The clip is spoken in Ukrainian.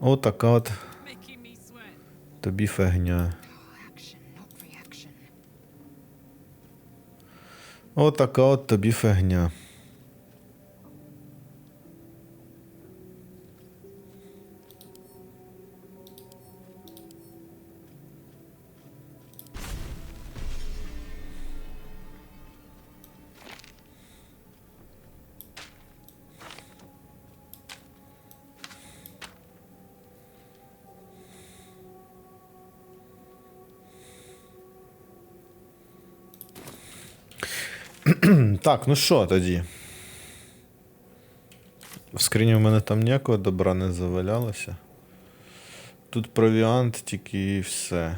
Отака от тобі фегня. Отака от тобі фігня. Так, ну що тоді? В скрині в мене там ніякого добра не завалялося. Тут провіант тільки і все.